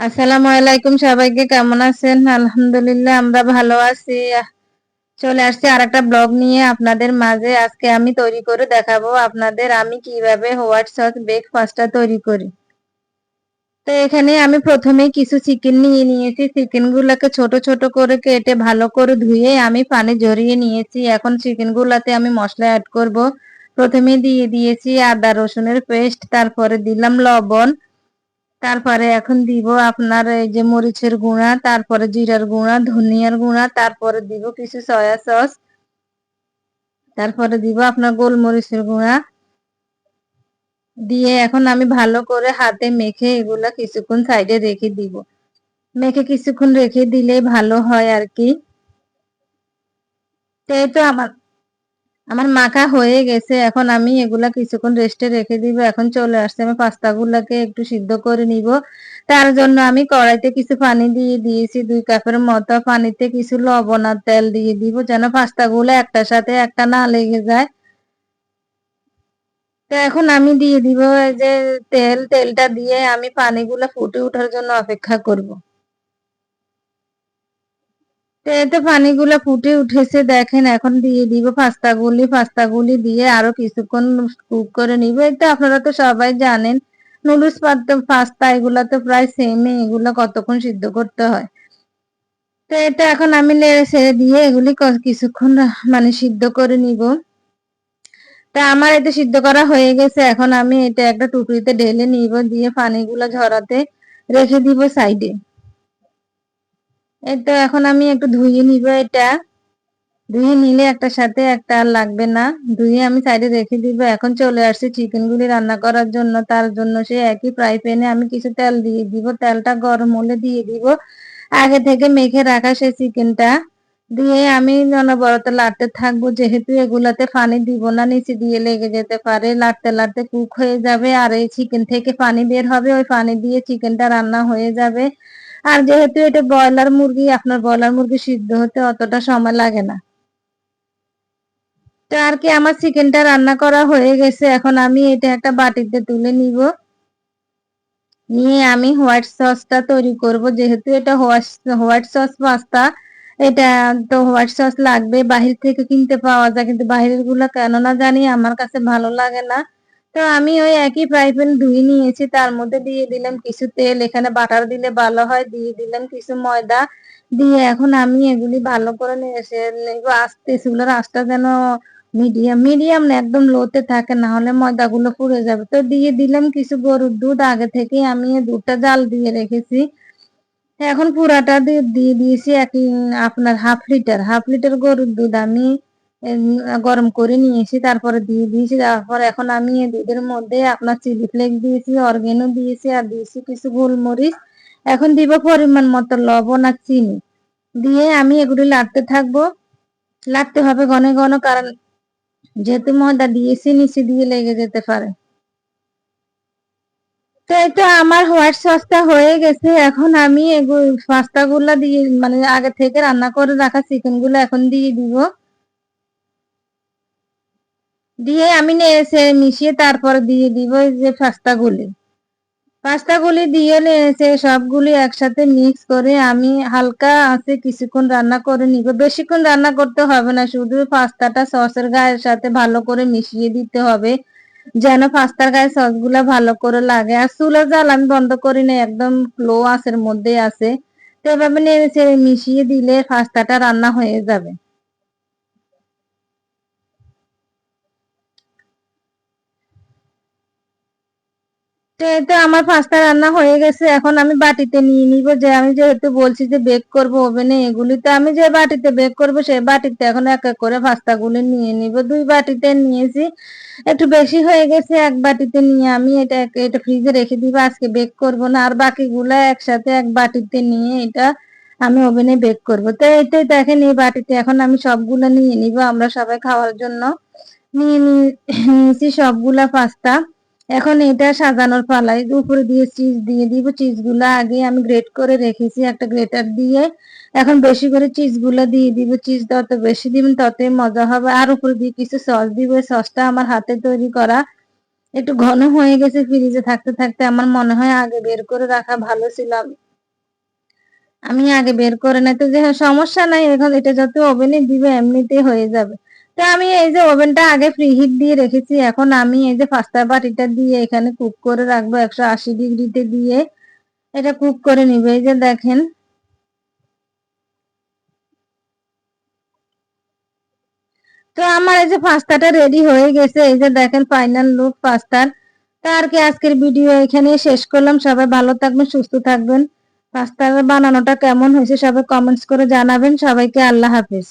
আসসালামু আলাইকুম সবাইকে, কেমন আছেন? আলহামদুলিল্লাহ, আমরা ভালো আছি। চলে আসছি আর একটা ব্লগ নিয়ে আপনাদের মাঝে। আজকে আমি তৈরি করে দেখাবো আপনাদের আমি কীভাবে হোয়াইট সস ব্রেকফাস্টটা তৈরি করি। তো এখানে আমি প্রথমে কিছু চিকেন নিয়ে নিয়েছি। চিকেন গুলাকে ছোট ছোট করে কেটে ভালো করে ধুয়ে আমি পানি ঝরিয়ে নিয়েছি। এখন চিকেন গুলাতে আমি মশলা অ্যাড করব। প্রথমে দিয়ে দিয়েছি আদা রসুনের পেস্ট তারপরে দিলাম লবণ। তারপরে এখন দিব আপনার এই যে মরিচের গুঁড়া, তারপরে জিরার গুঁড়া, ধনিয়ার গুঁড়া, তারপরে দিব কিছু সয়া সস তারপরে দিব আপনার গোলমরিচের গুঁড়া। দিয়ে এখন আমি ভালো করে হাতে মেখে এগুলা কিছুক্ষণ সাইডে রেখে দিব। মেখে কিছুক্ষণ রেখে দিলে ভালো হয় আর কি। তো আমার আমার মাখা হয়ে গেছে, এখন আমি এগুলা কিছুক্ষণ রেস্টে রেখে দিব, এখন চলে আসছে, আমি পাস্তা গুলাকে একটু সিদ্ধ করে নিব। তার জন্য আমি কড়াইতে কিছু পানি দিয়ে দিয়েছি, দুই কাপের মতো পানিতে কিছু লবণ আর তেল দিয়ে দিব, যেন পাস্তা গুলো একটার সাথে একটা না লেগে যায়। তো এখন আমি দিয়ে দিব যে তেল, তেলটা দিয়ে আমি পানিগুলো ফুটে ওঠার জন্য অপেক্ষা করব। তো পানিগুলো ফুটে উঠেছে, দেখেন, এখন দিয়ে দিব পাস্তাগুলি পাস্তাগুলি দিয়ে আরও কিছুক্ষণ কুক করে নিব। এটা আপনারা তো সবাই জানেন, নুডলস পাস্তা এগুলা তো প্রায় সেমই এগুলো কতক্ষণ সিদ্ধ করতে হয়। তো, এটা এখন আমি নেড়ে ছেড়ে দিয়ে এগুলি কিছুক্ষণ মানে সিদ্ধ করে নিব। তা আমার এটা সিদ্ধ করা হয়ে গেছে, এখন আমি এটা একটা টুকরিতে ঢেলে নিব, দিয়ে পানিগুলো ঝরাতে রেখে দিব সাইডে। তো এখন আমি একটু ধুয়ে নিব এটা। ধুয়ে নিলে একটা সাথে একটা আর লাগবে না। ধুয়ে আমি সাইডে রেখে দিব। এখন চলে আসছি চিকেন গুলি রান্না করার জন্য। তার জন্য সে একই ফ্রাই প্যানে আমি কিছু তেল দিয়ে দিব। তেলটা গরম হলে দিয়ে দিব। আগে থেকে মেখে রাখা সেই চিকেনটা দিয়ে আমি অনবরত লাড়তে থাকব। যেহেতু এগুলাতে পানি দিব না, নিচে দিয়ে লেগে যেতে পারে। লাড়তে লাড়তে কুক হয়ে যাবে। আর এই চিকেন থেকে পানি বের হবে। ওই পানি দিয়ে চিকেনটা রান্না হয়ে যাবে। আর যেহেতু এটা ব্রয়লার মুরগি, আপনার ব্রয়লার মুরগি সিদ্ধ হতে অতটা সময় লাগে না। তো আর কি, আমার চিকেনটা রান্না করা হয়ে গেছে। এখন আমি এটা একটা বাটিতে তুলে নিব। নিয়ে আমি হোয়াইট সসটা তৈরি করব। যেহেতু এটা হোয়াইট সস পাস্তা, এটা তো হোয়াইট সস লাগবে। বাহির থেকে কিনতে পাওয়া যায়, কিন্তু বাহিরেরগুলা কেন না জানি, আমার কাছে ভালো লাগে না। তো আমি ওই একই ফ্রাই প্যান ধুয়ে নিয়েছি। তার মধ্যে দিয়ে দিলাম কিছু তেল, এখানে বাটার দিলে ভালো হয়। দিয়ে দিলাম কিছু ময়দা। দিয়ে এখন আমি এগুলি ভালো করে নিয়ে নেব। আস্তে চুলার আস্তে যেন মিডিয়াম মিডিয়াম না, একদম লোতে থাকে, না হলে ময়দাগুলো পুড়ে যাবে। তো দিয়ে দিলাম কিছু গরুর দুধ। আগে থেকে আমি দুধটা জাল দিয়ে রেখেছি। এখন পুরাটা দিয়ে দিয়েছি এক, আপনার হাফ লিটার হাফ লিটার গরুর দুধ। আমি গরম করে নিয়েছি, তারপরে দিয়ে দিয়েছি তারপর এখন আমি দুধের মধ্যে আপনার চিলি ফ্লেক্স দিয়েছি অর্গেনও দিয়েছি, আর দিয়েছি কিছু গোলমরিচ। এখন দিব পরিমাণ মতো লবণ আর চিনি। দিয়ে আমি এগুলি লাড়তে থাকব। লাড়তে হবে ঘন ঘন, কারণ যেহেতু ময়দা দিয়েছি, নিচে দিয়ে লেগে যেতে পারে। তো এটা আমার হোয়াইট সসটা হয়ে গেছে। এখন আমি পাস্তা গুলা দিয়ে মানে আগে থেকে রান্না করে রাখা চিকেনগুলো এখন দিয়ে দিব। দিয়ে আমি নেড়ে মিশিয়ে তারপর দিয়ে দিব যে পাস্তা গুলি পাস্তা গুলি দিয়ে নেড়ে সবগুলি একসাথে মিক্স করে আমি হালকা আছে কিছুক্ষণ রান্না করে নিব। বেশিক্ষণ রান্না করতে হবে না, শুধু পাস্তাটা সসের গায়ের সাথে ভালো করে মিশিয়ে দিতে হবে, যেন পাস্তার গায়ে সসগুলা ভালো করে লাগে। আর চুলের জাল আমি বন্ধ করি না একদম লো আসের মধ্যে আছে। তো এভাবে নেড়ে মিশিয়ে দিলে পাস্তাটা রান্না হয়ে যাবে। তো আমার পাস্তা রান্না হয়ে গেছে। এখন আমি বাটিতে নিয়ে নিব। যে আমি যেহেতু বলছি যে বেক করব ওভেনে এগুলি তো আমি যে বাটিতে বেক করব সেই বাটিতে এখন এক এক করে পাস্তাগুলি নিয়ে নিব। দুই বাটিতে নিয়েছি। একটু বেশি হয়ে গেছে, এক বাটিতে নিয়ে আমি এটা এটা ফ্রিজে রেখে দিব। আজকে বেক করব না। আর বাকিগুলো একসাথে এক বাটিতে নিয়ে এটা আমি ওভেনে বেক করব। তো এটাই দেখেন এই বাটিতে এখন আমি সবগুলো নিয়ে নিব। আমরা সবাই খাওয়ার জন্য নিয়ে নিয়েছি সবগুলা পাস্তা এখন এটা সাজানোর পালাই উপরে দিয়ে চিজ দিয়ে দিব। চিজগুলা আগে আমি গ্রেট করে রেখেছি একটা গ্রেটার দিয়ে। এখন বেশি করে চিজগুলা দিয়ে দিব। চিজ যত বেশি দিবেন ততই মজা হবে। আর উপরে দিয়ে কিছু সস দিব। সসটা আমার হাতে তৈরি করা একটু ঘন হয়ে গেছে ফ্রিজে থাকতে থাকতে। আমার মনে হয় আগে বের করে রাখা ভালো ছিল। আমি আগে বের করে নাই। তো যে সমস্যা নাই। এখন এটা যত ওভেনে দিবে, এমনিতেই হয়ে যাবে। তো আমি এই যে ওভেনটা আগে ফ্রি হিট দিয়ে রেখেছি, এখন আমি এই যে পাস্তা বাটিটা দিয়ে এখানে কুক করে রাখব একশো আশি ডিগ্রিতে দিয়ে। এটা কুক করে নিবে, এই যে দেখেন। তো আমার এই যে পাস্তাটা রেডি হয়ে গেছে, এই যে দেখেন ফাইনাল লুক পাস্তার তো আর কি আজকের ভিডিও এখানে শেষ করলাম, সবাই ভালো থাকবেন, সুস্থ থাকবেন। পাস্তার বানানোটা কেমন হয়েছে সবাই কমেন্টস করে জানাবেন, সবাইকে আল্লাহ হাফিজ।